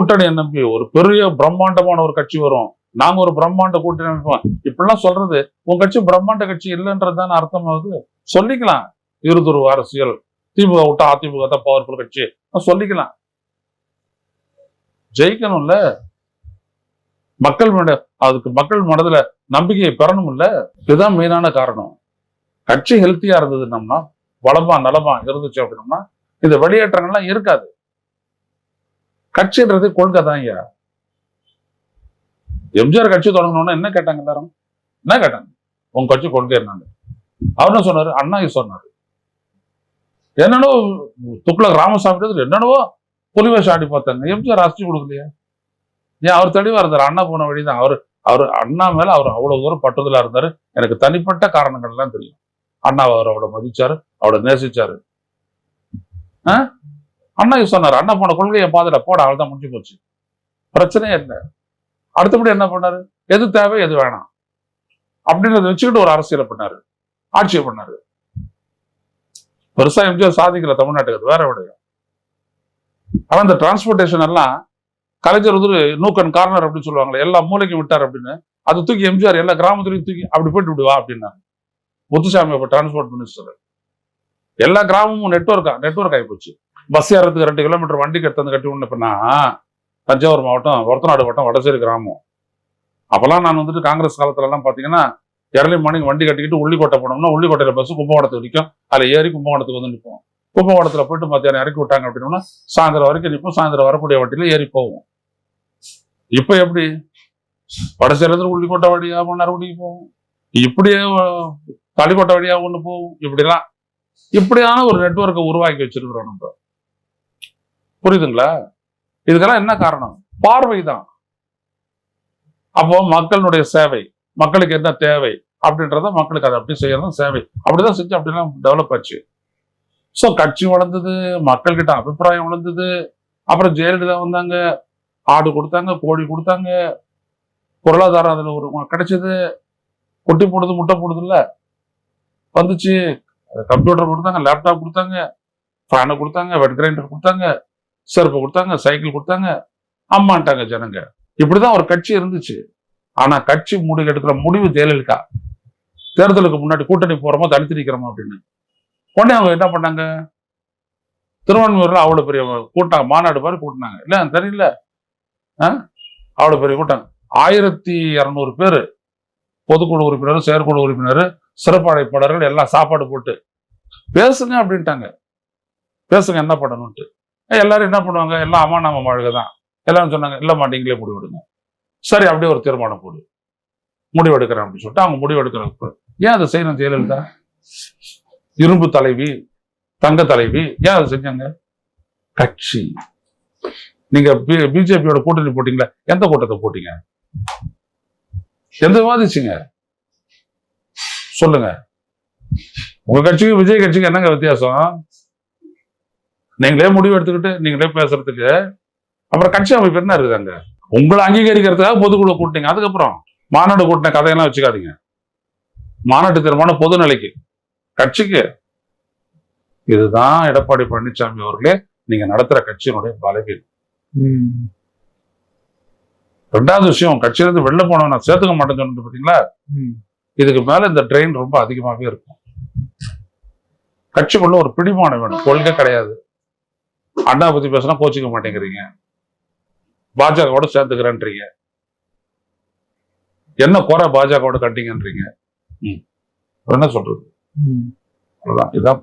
கூட்டணியை நம்பி ஒரு பெரிய பிரம்மாண்டமான ஒரு கட்சி வரும். நாங்க ஒரு பிரம்மாண்ட கூட்டணி அமைப்போம். இப்படிலாம் சொல்றது உங்க கட்சி பிரம்மாண்ட கட்சி இல்லைன்றதுதானே அர்த்தமாகுது? சொல்லிக்கலாம். இருதுருவ அரசியல் திமுக விட்டா அதிமுக தான் பவர்ஃபுல் கட்சி. சொல்லிக்கலாம். ஜெயிக்கணும்ல? மக்கள் மன அதுக்கு மக்கள் மனதுல நம்பிக்கையை பெறணும்ல? இதுதான் மெயினான காரணம். கட்சி ஹெல்த்தியா இருந்ததுன்னம்னா வளமா நலமா இருந்துச்சு அப்படின்னம்னா இந்த வெளியேற்றங்கள்லாம் இருக்காது. கட்சின்றது கொள்கை தான் ஐயா எம்ஜிஆர் கட்சி தொடங்கணும்னா என்ன கேட்டாங்க எல்லாரும்? என்ன கேட்டாங்க? உங்க கட்சி கொள்கை என்னன்னு. அவர் என்ன சொன்னாரு? அண்ணா சொன்னாரு. என்னன்னோ துக்ளக் ராமசாமி என்னென்னவோ புலிவேஷம் ஆடி பார்த்தாங்க. எம்ஜிஆர் அஸ்தி கொடுக்கலையா? ஏன் அவர் தெளிவா இருந்தார்? அண்ணா போன வழிதான். அவர் அவர் அண்ணா மேல அவர் அவ்வளவு தூரம் பட்டுதலா இருந்தாரு. எனக்கு தனிப்பட்ட காரணங்கள்லாம் தெரியும். அண்ணாவை அவர் அவரோட மதிச்சாரு. அவரை நேசிச்சாரு. ஆஹ் அண்ணா சொன்னார் சொன்னாரு அண்ணா போன கொள்கையை பாதுடா போட அவள் தான் முடிஞ்சு போச்சு. பிரச்சனையே இல்லை. அடுத்தபடி என்ன பண்ணாரு? எது தேவை எது வேணாம். அப்படின்றத வச்சுக்கிட்டு ஒரு அரசியலை பண்ணாரு. ஆட்சியை பண்ணாரு. பெருசா எம்ஜிஆர் சாதிக்கல தமிழ்நாட்டுக்கு அது வேற விடையும். ஆனா இந்த டிரான்ஸ்போர்ட்டேஷன் எல்லாம் கலைஞர் வந்து நூக்கன் கார்னர் அப்படின்னு சொல்லுவாங்களே எல்லா மூலைக்கும் விட்டார் அப்படின்னு. அதை தூக்கி எம்ஜிஆர் எல்லா கிராமத்துலையும் தூக்கி அப்படி போயிட்டு விடுவா அப்படின்னாங்க முத்துசாமி அப்ப டிரான்ஸ்போர்ட் மினிஸ்டர் எல்லா கிராமமும் நெட்ஒர்க்கா நெட்ஒர்க் ஆகிப்போச்சு பஸ் ஏறதுக்கு ரெண்டு கிலோமீட்டர் வண்டி கட்டு வந்து கட்டி விடணும்னா தஞ்சாவூர் மாவட்டம் ஒருத்தநாடு வட்டம் வடசேரி கிராமம். அப்போல்லாம் நான் வந்துட்டு காங்கிரஸ் காலத்துல எல்லாம் பாத்தீங்கன்னா எர்லி மார்னிங் வண்டி கட்டிக்கிட்டு உள்ளிக்கோட்டை போனோம்னா உள்ளிக்கோட்டையில பஸ் கும்பகோணத்துக்கு நிற்கும் அதில் ஏறி கும்பகோணத்துக்கு வந்து நிற்போம் கும்பகோணத்துல போயிட்டு மத்தியானம் இறக்கி விட்டாங்க அப்படின்னா சாயந்தரம் வரைக்கும் நிற்போம் சாயந்தரம் வரக்கூடிய வண்டியில ஏறி போவோம். இப்ப எப்படி? வடசேரிலேருந்து உள்ளிக்கோட்டை வழியா மன்னார்குடிக்கு போவோம். இப்படியே அஹ், தளிக்கோட்டை வழியா ஒண்ணு போவோம். இப்படிலாம் இப்படியான ஒரு நெட்ஒர்க்கை உருவாக்கி வச்சிருக்கிறோம் நம்ம. புரியுதுங்களா? இதுக்கெல்லாம் என்ன காரணம்? பார்வை தான் அப்போ மக்களுடைய சேவை மக்களுக்கு என்ன தேவை அப்படின்றத மக்களுக்கு அதை அப்படி செய்யறதும் சேவை. அப்படிதான் செஞ்சு அப்படிலாம் டெவலப் ஆச்சு. ஸோ கட்சி வளர்ந்தது மக்கள்கிட்ட அபிப்பிராயம் வளர்ந்தது. அப்புறம் ஜெயலலிதா வந்தாங்க ஆடு கொடுத்தாங்க கோழி கொடுத்தாங்க. பொருளாதாரம் அதில் ஒரு கிடைச்சது. குட்டி போடுது முட்டை போடுதுல்ல. வந்துச்சு. கம்ப்யூட்டர் கொடுத்தாங்க லேப்டாப் கொடுத்தாங்க. ஃபேனை கொடுத்தாங்க வெட் கிரைண்டர் கொடுத்தாங்க. செருப்பு கொடுத்தாங்க சைக்கிள் கொடுத்தாங்க அம்மான்ட்டாங்க ஜனங்க. இப்படிதான் ஒரு கட்சி இருந்துச்சு. ஆனா கட்சி முடிவு எடுக்கிற முடிவு ஜெயலலிதா. தேர்தலுக்கு முன்னாடி கூட்டணி போறோமோ தனித்து நிற்கிறோமோ அப்படின்னு. உடனே அவங்க என்ன பண்ணாங்க? திருவான்மையூர்ல அவ்வளவு பெரிய கூட்டம் மாநாடு மாதிரி கூட்டினாங்க. இல்ல தெரியல. ஆ? அவ்வளவு பெரிய கூட்டம். ஆயிரத்தி இரநூறு பேர் பொதுக்குழு உறுப்பினர் செயற்குழு உறுப்பினர் சிறப்பு அழைப்பாளர்கள் எல்லாம் சாப்பாடு போட்டு பேசுங்க அப்படின்ட்டாங்க. பேசுங்க என்ன பண்ணணும்ட்டு எல்லாரும் என்ன பண்ணுவாங்க? எல்லாம் அம்மா நாம வாழ்க்கை தான் எல்லாரும் சொன்னாங்க இல்லைம்மா நீங்களே முடிவெடுங்க. சரி அப்படியே ஒரு தீர்மானம் போடு. முடிவெடுக்கிறேன் அப்படின்னு சொல்லிட்டு அவங்க முடிவெடுக்கிற ஏன் அதை செய்யணும் ஜெயலலிதா? இரும்பு தலைவி தங்க தலைவி ஏன் அதை செஞ்சாங்க? கட்சி. நீங்க பிஜேபியோட கூட்டணி போட்டீங்களா எந்த கூட்டத்தை போட்டீங்க? எந்த வாதிச்சுங்க சொல்லுங்க. உங்க கட்சிக்கும் விஜய் கட்சிக்கு என்னங்க வித்தியாசம்? நீங்களே முடிவு எடுத்துக்கிட்டு நீங்களே பேசுறதுக்கு அப்புறம் கட்சி அமைப்பு என்ன இருக்குதாங்க உங்களை அங்கீகரிக்கிறதுக்காக பொதுக்குழு கூட்டிங்க அதுக்கப்புறம் மாநாடு கூட்டின கதையெல்லாம் வச்சுக்காதீங்க. மாநாட்டு தீர்மானம் பொது நிலைக்கு. கட்சிக்கு. இதுதான் எடப்பாடி பழனிசாமி அவர்களே நீங்க நடத்துற கட்சியினுடைய பலவீனம். ரெண்டாவது விஷயம் கட்சியிலிருந்து வெளில போனவன் நான் சேர்த்துக்க மாட்டேன்னு சொன்னது பாத்தீங்களா? இதுக்கு மேல இந்த ட்ரெயின் ரொம்ப அதிகமாகவே இருக்கும். கட்சிக்குள்ள ஒரு பிடிமானம் வேணும். கொள்கை கிடையாது. அண்ணா பத்தி பேசினா கோச்சிக்க மாட்டேங்கிறீங்க. பாஜகவோட சேர்த்துக்கிறேன்றீங்க என்ன குறை பாஜகவோட கட்டிங்கன்றீங்க. என்ன சொல்றது? அவ்வளவுதான். இதான்